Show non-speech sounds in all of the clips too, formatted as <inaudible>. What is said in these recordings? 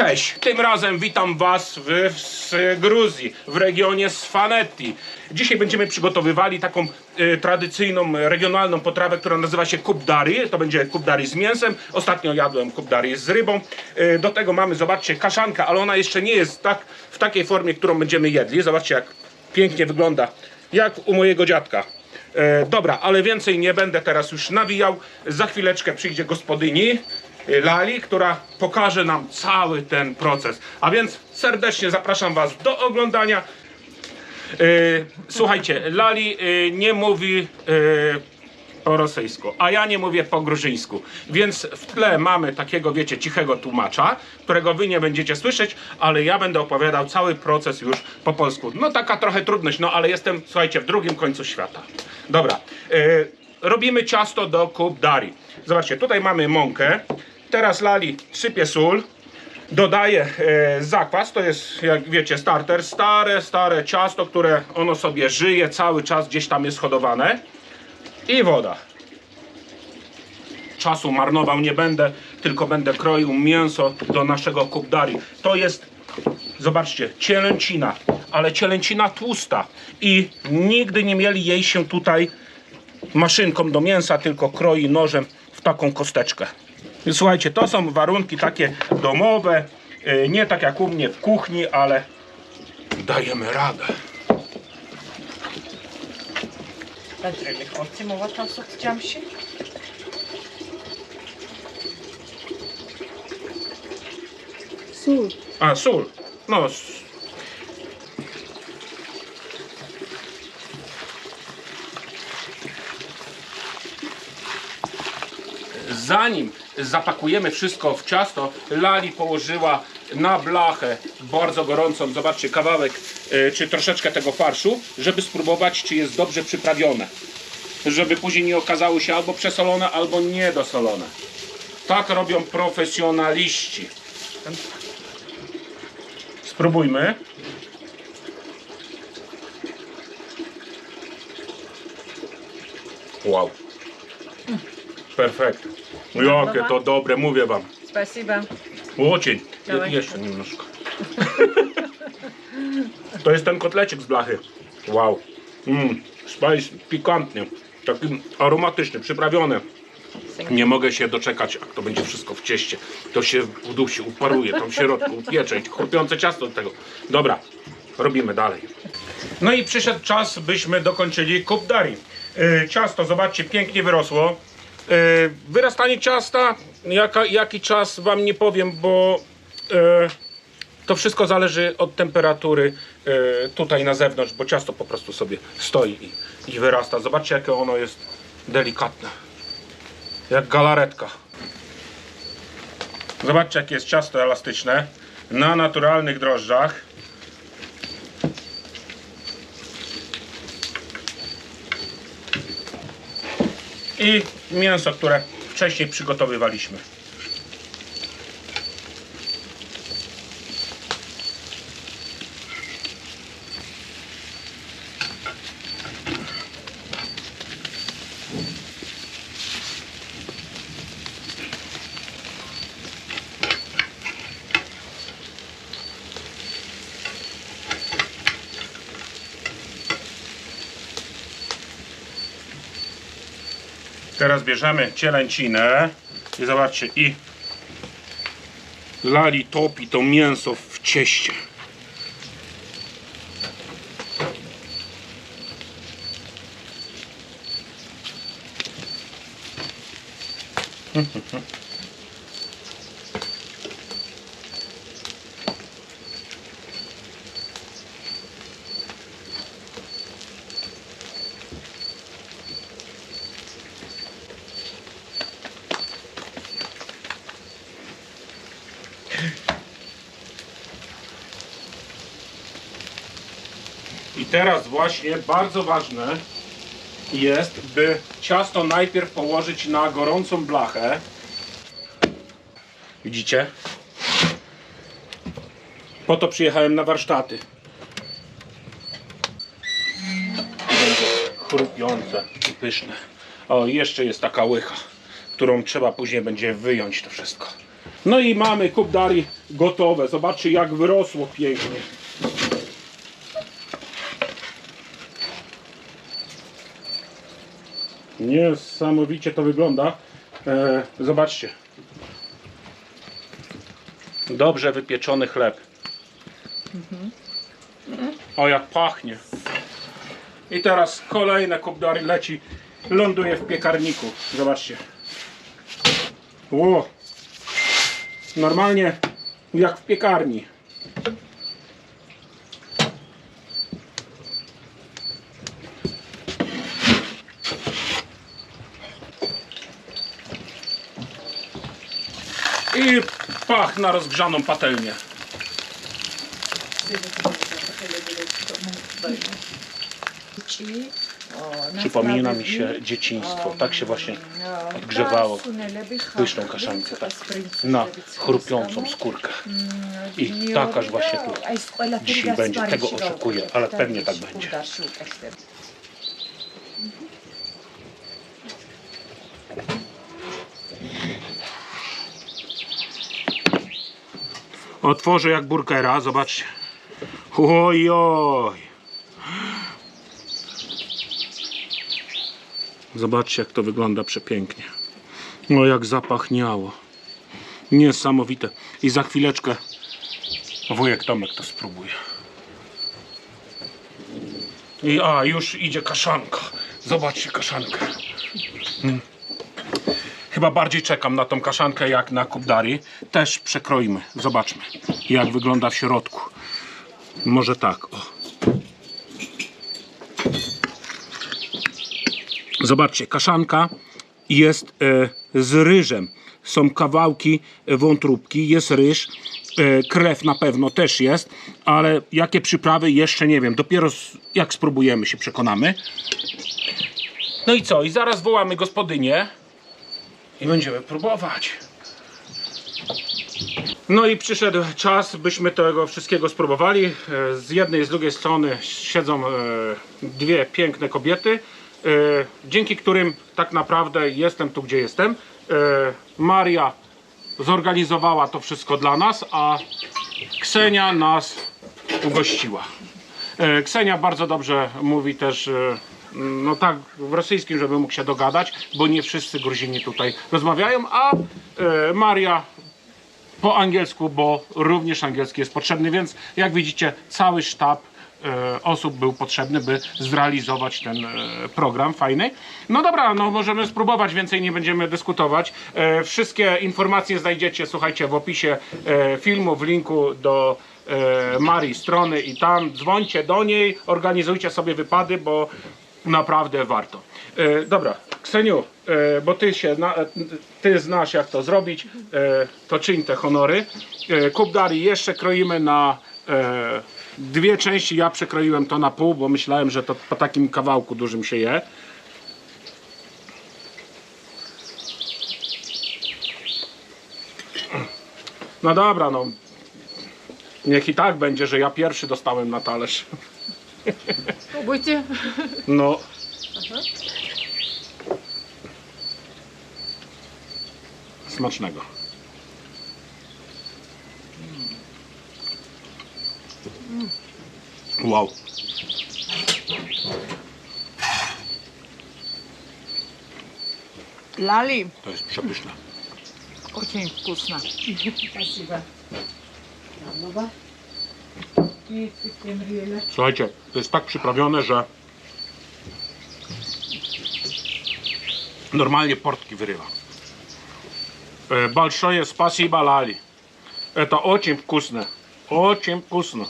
Cześć, tym razem witam Was w, z Gruzji, w regionie Sfanetti. Dzisiaj będziemy przygotowywali taką e, tradycyjną, regionalną potrawę, która nazywa się kubdari. To będzie kubdari z mięsem. Ostatnio jadłem kubdari z rybą. E, do tego mamy, zobaczcie, kaszanka, ale ona jeszcze nie jest tak w takiej formie, którą będziemy jedli. Zobaczcie, jak pięknie wygląda, jak u mojego dziadka. E, dobra, ale więcej nie będę teraz już nawijał. Za chwileczkę przyjdzie gospodyni Lali, która pokaże nam cały ten proces. A więc serdecznie zapraszam Was do oglądania. E, słuchajcie, Lali e, nie mówi po rosyjsku, a ja nie mówię po gruzyjsku. Więc w tle mamy takiego, wiecie, cichego tłumacza, którego wy nie będziecie słyszeć, ale ja będę opowiadał cały proces już po polsku. No taka trochę trudność, no ale jestem, słuchajcie, w drugim końcu świata. Dobra, robimy ciasto do kubdari. Zobaczcie, tutaj mamy mąkę. Teraz Lali sypie sól. Dodaję e, zakwas, to jest jak wiecie starter, stare, stare ciasto, które ono sobie żyje, cały czas gdzieś tam jest hodowane i woda. Czasu marnował nie będę, tylko będę kroił mięso do naszego kubdari. To jest, zobaczcie, cielęcina, ale cielęcina tłusta i nigdy nie mieli jej się tutaj maszynką do mięsa, tylko kroi nożem w taką kosteczkę. Słuchajcie, to są warunki takie domowe, e, nie tak jak u mnie w kuchni, ale dajemy radę. Będziemy kontynuować to, co chciałam się. Sól. A, sól. No, Zanim zapakujemy wszystko w ciasto, Lali położyła na blachę bardzo gorącą, zobaczcie, kawałek y, czy troszeczkę tego farszu, żeby spróbować, czy jest dobrze przyprawione. Żeby później nie okazało się albo przesolone, albo niedosolone. Tak robią profesjonaliści. Spróbujmy. Wow Perfekt. Jakie to dobre, mówię wam. Спасибо. Łocień. Je, Dawaj. jeszcze немножко. <laughs> To jest ten kotlecik z blachy. Wow. Mm, spice, pikantnie. Taki aromatyczny, przyprawiony. Nie mogę się doczekać, jak to będzie wszystko w cieście. To się udusi, uparuje, tam w środku upiecze i chrupiące ciasto do tego. Dobra, robimy dalej. No i przyszedł czas, byśmy dokończyli kubdari. Yy, ciasto, zobaczcie, pięknie wyrosło. Yy, wyrastanie ciasta, jaka, jaki czas wam nie powiem, bo yy, to wszystko zależy od temperatury yy, tutaj na zewnątrz, bo ciasto po prostu sobie stoi i, i wyrasta. Zobaczcie, jakie ono jest delikatne. Jak galaretka. Zobaczcie, jakie jest ciasto elastyczne na naturalnych drożdżach. I mięso, które wcześniej przygotowywaliśmy. Teraz bierzemy cielęcinę i zobaczcie, i Lali topi to mięso w cieście. I <laughs> teraz właśnie bardzo ważne jest, by ciasto najpierw położyć na gorącą blachę. Widzicie? Po to przyjechałem na warsztaty. Będzie chrupiące i pyszne. O, jeszcze jest taka łycha, którą trzeba później będzie wyjąć to wszystko. No i mamy kubdari gotowe. Zobaczcie jak wyrosło pięknie. Niesamowicie to wygląda. E, zobaczcie. Dobrze wypieczony chleb. O jak pachnie. I teraz kolejne kubdary leci, ląduje w piekarniku. Zobaczcie. Ło. Normalnie jak w piekarni. I pach na rozgrzaną patelnię. Przypomina mi się dzieciństwo. Tak się właśnie odgrzewało pyszną kaszankę. Tak, na chrupiącą skórkę. I tak aż właśnie tu dzisiaj będzie. Tego oczekuję, ale pewnie tak będzie. Otworzę jak burgera, zobaczcie. Oj, oj. Zobaczcie jak to wygląda przepięknie. No jak zapachniało. Niesamowite. I za chwileczkę wujek Tomek to spróbuje. I a, już idzie kaszanka. Zobaczcie kaszankę. Mm. Chyba bardziej czekam na tą kaszankę jak na kubdari. Też przekroimy. Zobaczmy jak wygląda w środku. Może tak, o. Zobaczcie, kaszanka jest e, z ryżem. Są kawałki e, wątróbki, jest ryż, e, krew na pewno też jest, ale jakie przyprawy jeszcze nie wiem. Dopiero jak spróbujemy się przekonamy. No i co? I zaraz wołamy gospodynię i będziemy próbować. No i przyszedł czas, byśmy tego wszystkiego spróbowali. E, Z jednej i z drugiej strony siedzą e, dwie piękne kobiety, e, dzięki którym tak naprawdę jestem tu, gdzie jestem. Maria zorganizowała to wszystko dla nas, a Ksenia nas ugościła. Ksenia bardzo dobrze mówi też, no tak w rosyjskim, żeby mógł się dogadać, bo nie wszyscy Gruzini tutaj rozmawiają, a e, Maria po angielsku, bo również angielski jest potrzebny, więc jak widzicie cały sztab e, osób był potrzebny, by zrealizować ten e, program fajny. No dobra, no możemy spróbować, więcej nie będziemy dyskutować. Wszystkie informacje znajdziecie, słuchajcie, w opisie filmu, w linku do Marii strony i tam dzwońcie do niej, organizujcie sobie wypady, bo naprawdę warto. E, dobra, Kseniu, e, bo ty się, na, e, ty znasz jak to zrobić, e, to czyń te honory. E, Kubdari jeszcze kroimy na e, dwie części, ja przekroiłem to na pół, bo myślałem, że to po takim kawałku dużym się je. No dobra, no. Niech i tak będzie, że ja pierwszy dostałem na talerz. Spróbujcie. No. Smacznego. Wow. Lali. To jest przepyszne. Очень вкусно. Спасибо. Павлова. И систем риеля. Słuchajcie, to jest tak przyprawione, że normalnie portki wyrywa. E, Большое спасибо, Лали. Это очень вкусно. Очень вкусно.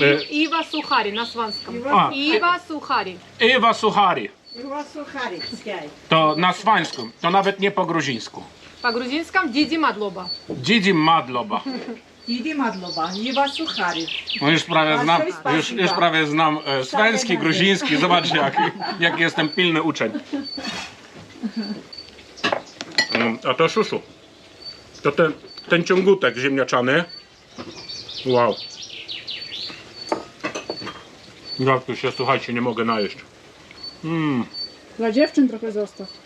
Е, Ива Сухари на сванском. А. Ива Сухари. Ewa Suchari. И у вас сухарик скай. To na swańsku, to nawet nie po gruzińsku. По грузинском Диди Мадлоба. Dzidzi Madloba. Idi madloba, nie wasuchary. No już prawie znam, już, już prawie znam e, gruziński, zobaczcie jak, jak jestem pilny uczeń. Mm, a to szuszu, to ten, ten ciągutek ziemniaczany, wow. Jak tu się, słuchajcie, nie mogę najeść. Mm. Dla dziewczyn trochę zostaw.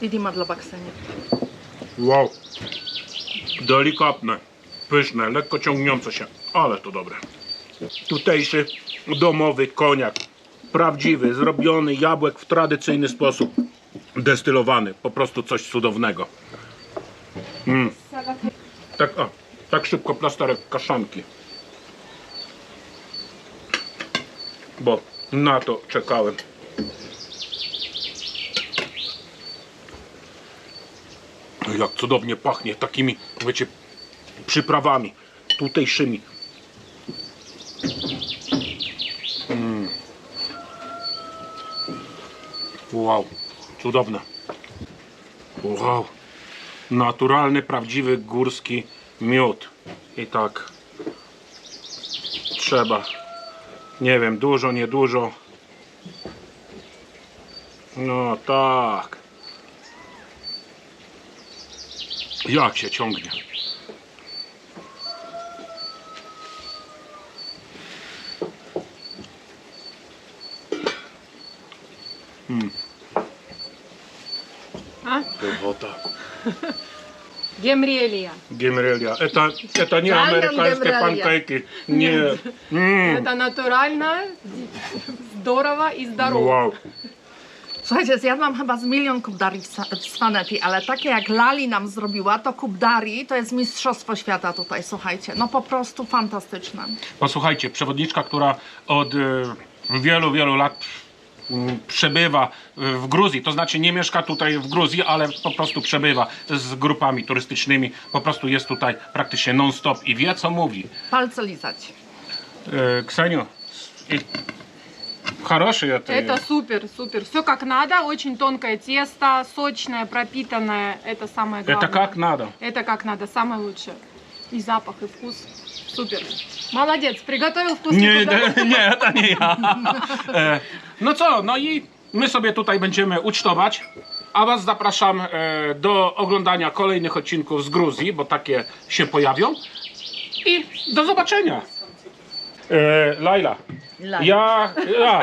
Didi Madloba, Ksenia. Wow. Delikatne, pyszne, lekko ciągniące się, ale to dobre. Tutejszy domowy koniak. Prawdziwy, zrobiony jabłek w tradycyjny sposób. Destylowany. Po prostu coś cudownego. Mm. Tak, tak szybko plasterek kaszanki. Bo na to czekałem. Jak cudownie pachnie takimi, wiecie, przyprawami tutejszymi. Mm. Wow, cudowne. Wow, naturalny, prawdziwy górski miód. I tak trzeba, nie wiem, dużo, niedużo. No tak. Jak się ciągnie. А? Pychota. Гемрелия. Гемрелья. Это, это не американские гемрелья. панкейки. Нет. М, Это натурально, здорово и здорово. Вау. Słuchajcie, zjadłam chyba z milion kubdari w, Swanetti, ale takie jak Lali nam zrobiła, to kubdari to jest mistrzostwo świata tutaj, słuchajcie. No po prostu fantastyczne. Posłuchajcie, przewodniczka, która od e, wielu, wielu lat mm, przebywa w Gruzji, to znaczy nie mieszka tutaj w Gruzji, ale po prostu przebywa z grupami turystycznymi, po prostu jest tutaj praktycznie non-stop i wie co mówi. Palce lizać. E, Kseniu, хороший это. Это супер, супер. Все как надо, очень тонкое тесто, сочное, пропитанное. Это самое главное. Это как надо. Это как надо, самое лучшее. И запах, и вкус. Супер. Молодец, приготовил кубик. nie, nie, to nie ja. E, No co, no i my sobie tutaj będziemy ucztować, a Was zapraszam e, do oglądania kolejnych odcinków z Gruzji, bo takie się pojawią. I do zobaczenia. E, Laila, ja, ja,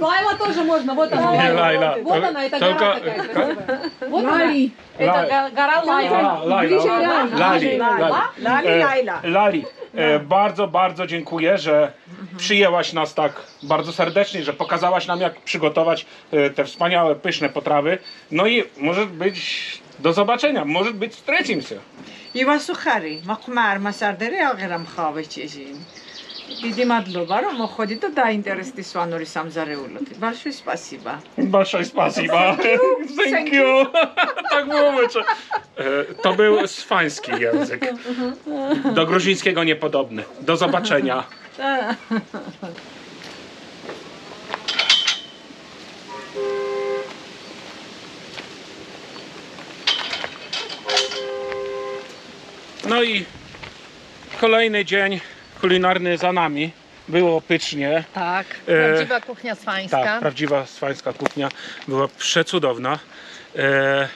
Лайла тоже можно, вот она. не Лайла. Laila. Вот она, это Только- гора такая красивая. Вот она. Lali. Это Лай- го- гора Лайла. A, Laila, Bliżej Lali, Лайла. Lali, Bliżej Lali. Лайла. Lali, E, Laila. Lali, e, bardzo, bardzo dziękuję, że przyjęłaś nas tak bardzo serdecznie, że pokazałaś nam, jak przygotować e, te wspaniałe, pyszne potrawy. No i może być do zobaczenia, może być ივასუ ხარი მოხმა არ მასარდერე აღარ ამხავე ჭეჟი დიდი მადლობა რომ მოხვედი და დაინტერესდი სვანური სამზარეულოთი ბალშოი სპასიბა ბალშოი სპასიბა thank you tak mówię to był sfański język do gruzińskiego niepodobny do zobaczenia No i kolejny dzień kulinarny za nami. Było pycznie. Tak, E, prawdziwa kuchnia swańska. Tak, prawdziwa swańska kuchnia była przecudowna. E,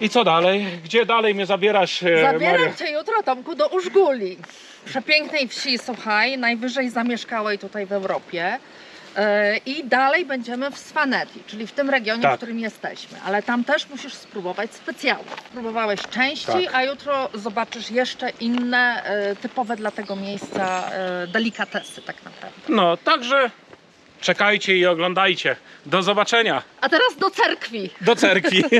I co dalej? Gdzie dalej mnie zabierasz, e, Zabieram Maria? cię jutro, Tomku, do Użguli. Przepięknej wsi, słuchaj, najwyżej zamieszkałej tutaj w Europie. E, I dalej będziemy w Swanetti, czyli w tym regionie, Tak. w którym jesteśmy. Ale tam też musisz spróbować specjałów. Próbowałeś części, Tak. a jutro zobaczysz jeszcze inne, e, typowe dla tego miejsca e, delikatesy tak naprawdę. No, także czekajcie i oglądajcie. Do zobaczenia. A teraz do cerkwi. Do cerkwi. <laughs>